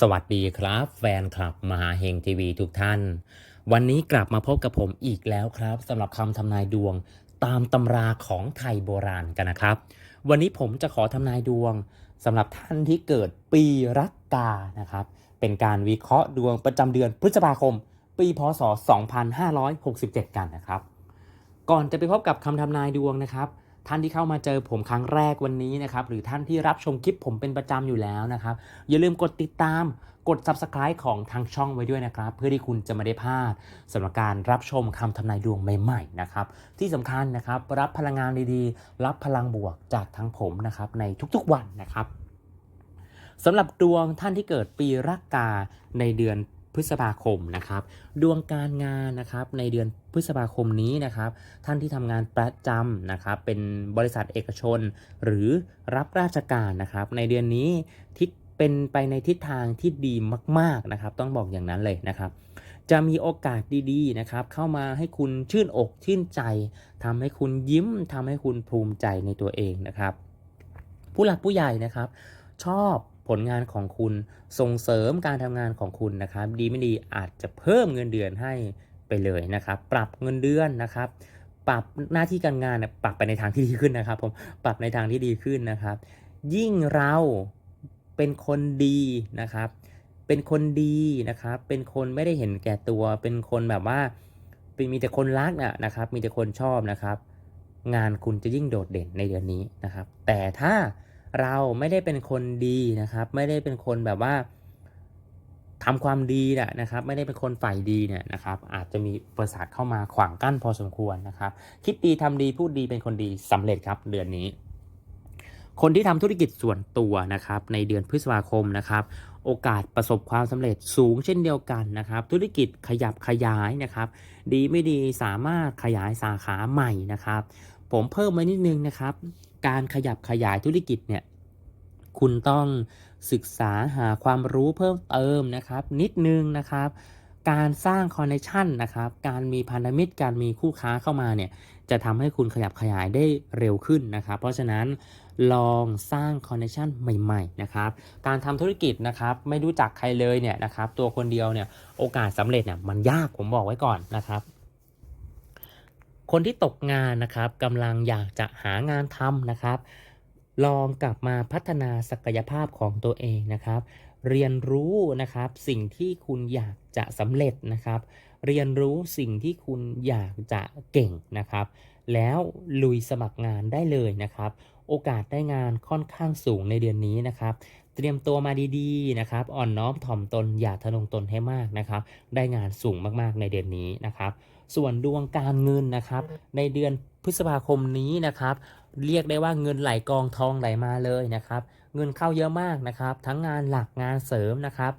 สวัสดีครับ แฟนคลับมหาเฮงทีวีทุกท่าน วันนี้กลับมาพบกับผมอีกแล้วครับสำหรับคำทำนายดวงตามตำราของไทยโบราณกันนะครับ วันนี้ผมจะขอทำนายดวงสำหรับท่านที่เกิดปีรักกานะครับ เป็นการวิเคราะห์ดวงประจำเดือนพฤษภาคม ปีพศ 2567 กันนะครับ ก่อนจะไปพบกับคำทำนายดวงนะครับ ท่านที่เข้ามาเจอผมครั้งแรกวันนี้นะครับหรือท่านที่รับชมคลิปผมเป็นประจำอยู่แล้วนะครับ อย่าลืมกดติดตามกด Subscribe ของทางช่องไว้ด้วยนะครับ เพื่อที่คุณจะไม่ได้พลาดสำหรับการรับชมคำทำนายดวงใหม่ๆนะครับที่สำคัญนะครับรับพลังงานดีๆ รับพลังบวกจากทางผมนะครับในทุกๆวันนะครับสำหรับดวงท่านที่เกิดปีรักกาในเดือน พฤษภาคมนะครับ ดวงการงานนะครับในเดือนพฤษภาคมนี้นะครับ ท่านที่ทำงานประจำนะครับ เป็นบริษัทเอกชน หรือรับราชการนะครับ ในเดือนนี้ทิศเป็นไปในทิศทางที่ดีมาก ๆนะครับ ต้องบอกอย่างนั้นเลยนะครับ จะมีโอกาสดีๆนะครับ เข้ามาให้คุณชื่นอกชื่นใจทำให้คุณยิ้มทำให้คุณภูมิใจในตัวเองนะครับ ผู้หลักผู้ใหญ่นะครับ ชอบ ผลงานของคุณส่งเสริมการทำงานของคุณนะครับ ดีไม่ดีอาจจะเพิ่มเงินเดือนให้ไปเลยนะครับ ปรับเงินเดือนนะครับ ปรับหน้าที่การงานเนี่ยปรับไปในทางที่ดีขึ้นนะครับ ผมปรับในทางที่ดีขึ้นนะครับ ยิ่งเราเป็นคนดีนะครับ เป็นคนดีนะครับ เป็นคนไม่ได้เห็นแก่ตัว เป็นคนแบบว่าเป็นมีแต่คนรักนะนะครับ มีแต่คนชอบนะครับ งานคุณจะยิ่งโดดเด่นในเดือนนี้นะครับ แต่ถ้า เราไม่ได้เป็นคนดีนะครับ ไม่ได้เป็นคนแบบว่าทำความดีนะนะครับ ไม่ได้เป็นคนฝ่ายดีเนี่ยนะครับ อาจจะมีประสาทเข้ามาขวางกั้นพอสมควรนะครับ คิดดีทำดีพูดดีเป็นคนดีสำเร็จครับเดือนนี้ คนที่ทำธุรกิจส่วนตัวนะครับ ในเดือนพฤษภาคมนะครับ โอกาสประสบความสำเร็จสูงเช่นเดียวกันนะครับ ธุรกิจขยับขยายนะครับ ดีไม่ดีสามารถขยายสาขาใหม่นะครับ ผมเพิ่มไว้นิดนึงนะครับ การขยับขยายธุรกิจเนี่ย คุณต้องศึกษาหาความรู้เพิ่มเติมนะครับ นิดนึงนะครับ การสร้างคอนเนคชันนะครับ การมีพันธมิตรการมีคู่ค้าเข้ามาเนี่ยจะทำให้คุณขยับขยายได้เร็วขึ้นนะครับ เพราะฉะนั้นลองสร้างคอนเนคชันใหม่ๆนะครับ การทำธุรกิจนะครับไม่รู้จักใครเลยเนี่ยนะครับ ตัวคนเดียวเนี่ยโอกาสสำเร็จเนี่ยมันยากผมบอกไว้ก่อนนะครับคนที่ตกงานนะครับกำลังอยากจะหางานทำนะครับ ลองกลับมาพัฒนาศักยภาพของตัวเองนะครับ เรียนรู้นะครับสิ่งที่คุณอยากจะสำเร็จนะครับ เรียนรู้สิ่งที่คุณอยากจะเก่งนะครับ แล้วลุยสมัครงานได้เลยนะครับ โอกาสได้งานค่อนข้างสูงในเดือนนี้นะครับ เตรียมตัวมาดีๆนะครับ อ่อนน้อมถ่อมตนอย่าทะนงตนให้มากนะครับ ได้งานสูงมากๆในเดือนนี้นะครับ ส่วนดวงการเงินนะครับ ในเดือนพฤษภาคมนี้นะครับ เรียกได้ว่าเงินไหลกองทองไหลมาเลยนะครับ เงินเข้าเยอะมากนะครับ ทั้งงานหลักงานเสริมนะครับ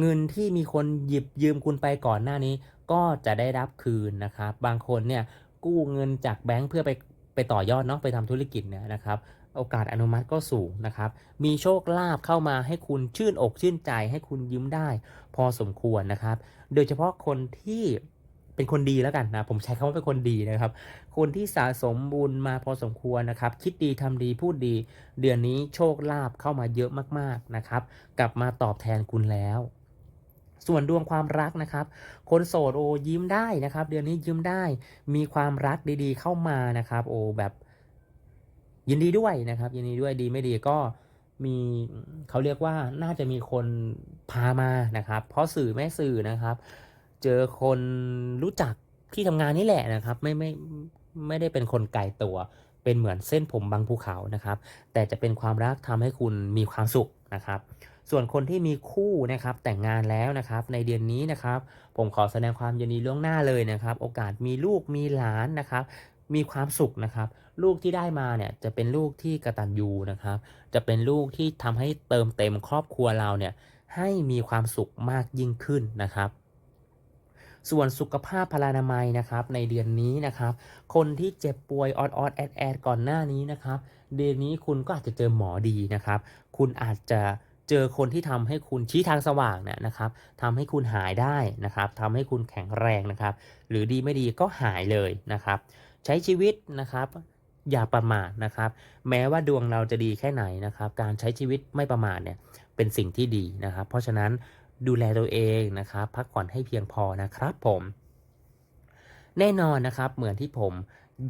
เงินที่มีคนหยิบยืมคุณไปก่อนหน้านี้ ก็จะได้รับคืนนะครับ บางคนเนี่ยกู้เงินจากแบงค์เพื่อไปไปต่อยอดเนาะไปทำธุรกิจเนี่ยนะครับโอกาสอนุมัติก็สูงนะครับ มีโชคลาภเข้ามาให้คุณชื่นอกชื่นใจให้คุณยิ้มได้ พอสมควรนะครับ โดยเฉพาะคนที่ เป็นคนดีแล้วกันนะ ผมใช้คำว่าเป็นคนดีนะครับ คนที่สะสมบุญมาพอสมควรนะครับ คิดดีทำดีพูดดี เดือนนี้โชคลาภเข้ามาเยอะมากๆนะครับ กลับมาตอบแทนคุณแล้ว ส่วนดวงความรักนะครับ คนโสดโอยิ้มได้นะครับ เดือนนี้ยิ้มได้ มีความรักดีๆ เข้ามานะครับ โอแบบยินดีด้วยนะครับ ยินดีด้วยดีไม่ดีก็มีเขาเรียกว่าน่าจะมีคนพามานะครับ เพราะสื่อแม่สื่อนะครับ เจอคนรู้จักที่ทำงานนี่แหละนะครับ ไม่ไม่ไม่ได้เป็นคนไกลตัว เป็นเหมือนเส้นผมบางภูเขานะครับ แต่จะเป็นความรักทำให้คุณมีความสุขนะครับ ส่วนคนที่มีคู่นะครับแต่งงานแล้วนะครับ ในเดือนนี้นะครับ ผมขอแสดงความยินดีล่วงหน้าเลยนะครับ โอกาสมีลูกมีหลานนะครับมีความสุขนะครับ ลูกที่ได้มาเนี่ยจะเป็นลูกที่กระตัญญูนะครับ จะเป็นลูกที่ทำให้เติมเต็มครอบครัวเราเนี่ยให้มีความสุขมากยิ่งขึ้นนะครับ ส่วนสุขภาพพลานามัยนะครับในเดือนนี้นะครับ คนที่เจ็บป่วยออดออดแอดแอดก่อนหน้านี้นะครับ เดือนนี้คุณก็อาจจะเจอหมอดีนะครับ คุณอาจจะเจอคนที่ทำให้คุณชี้ทางสว่างเนี่ยนะครับทำให้คุณหายได้นะครับทำให้คุณแข็งแรงนะครับ หรือดีไม่ดีก็หายเลยนะครับ ใช้ชีวิตนะครับอย่าประมาทนะครับ แม้ว่าดวงเราจะดีแค่ไหนนะครับ การใช้ชีวิตไม่ประมาทเนี่ยเป็นสิ่งที่ดีนะครับ เพราะฉะนั้น ดูแลตัวเองนะครับ พักผ่อนให้เพียงพอนะครับผม แน่นอนนะครับเหมือนที่ผม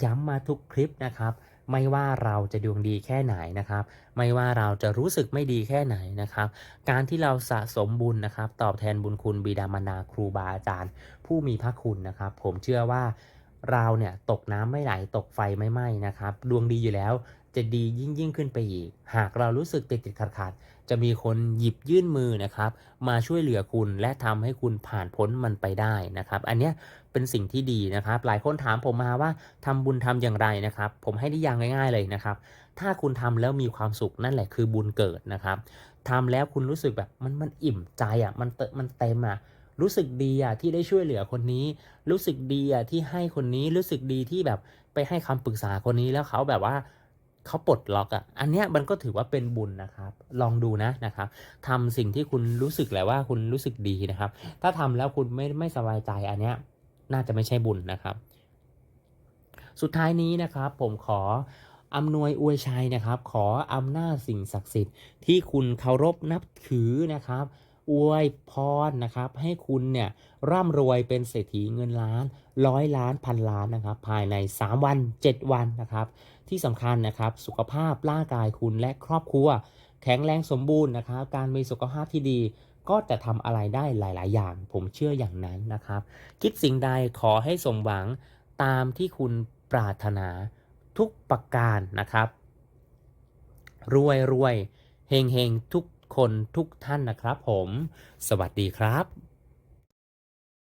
ย้ำมาทุกคลิปนะครับ ไม่ว่าเราจะดวงดีแค่ไหนนะครับ ไม่ว่าเราจะรู้สึกไม่ดีแค่ไหนนะครับ การที่เราสะสมบุญนะครับ ตอบแทนบุญคุณบิดามารดาครูบาอาจารย์ ผู้มีพระคุณนะครับ ผมเชื่อว่าเราเนี่ยตกน้ำไม่ไหลตกไฟไม่ไหม้นะครับ ดวงดีอยู่แล้ว จะดียิ่งยิ่งขึ้นไปอีก หากเรารู้สึกติดติดขัดขัดจะมีคนหยิบยื่นมือนะครับ มาช่วยเหลือคุณและทำให้คุณผ่านพ้นมันไปได้นะครับ อันเนี้ยเป็นสิ่งที่ดีนะครับ หลายคนถามผมมาว่าทำบุญทำอย่างไรนะครับ ผมให้นิยามง่ายๆเลยนะครับ ถ้าคุณทำแล้วมีความสุขนั่นแหละคือบุญเกิดนะครับทำแล้วคุณรู้สึกแบบมันมันอิ่มใจอะมันเตมันเต็มอะรู้สึกดีอะที่ได้ช่วยเหลือคนนี้ รู้สึกดีอะที่ให้คนนี้รู้สึกดีที่แบบไปให้คำปรึกษาคนนี้แล้วเขาแบบว่า เขาปลดล็อกอะ อันเนี้ยมันก็ถือว่าเป็นบุญนะครับ ลองดูนะนะครับทำสิ่งที่คุณรู้สึกแหละว่าคุณรู้สึกดีนะครับ ถ้าทำแล้วคุณไม่ไม่สบายใจอันเนี้ยน่าจะไม่ใช่บุญนะครับ สุดท้ายนี้นะครับผมขออำนวยอวยชัยนะครับ ขออำนาจสิ่งศักดิ์สิทธิ์ที่คุณเคารพนับถือนะครับ อวยพรนะครับให้คุณเนี่ยร่ำรวยเป็นเศรษฐีเงินล้านร้อยล้านพันล้านนะครับ ภายใน 3 วัน 7 วันนะครับ ที่สำคัญนะครับสุขภาพร่างกายคุณและครอบครัว แข็งแรงสมบูรณ์นะครับ การมีสุขภาพที่ดีก็จะทำอะไรได้หลาย ๆ อย่าง ผมเชื่ออย่างนั้นนะครับ คิดสิ่งใดขอให้สมหวังตามที่คุณปรารถนาทุกประการนะครับ รวยรวยเฮงเฮงทุก คนทุกท่านนะครับผม สวัสดีครับ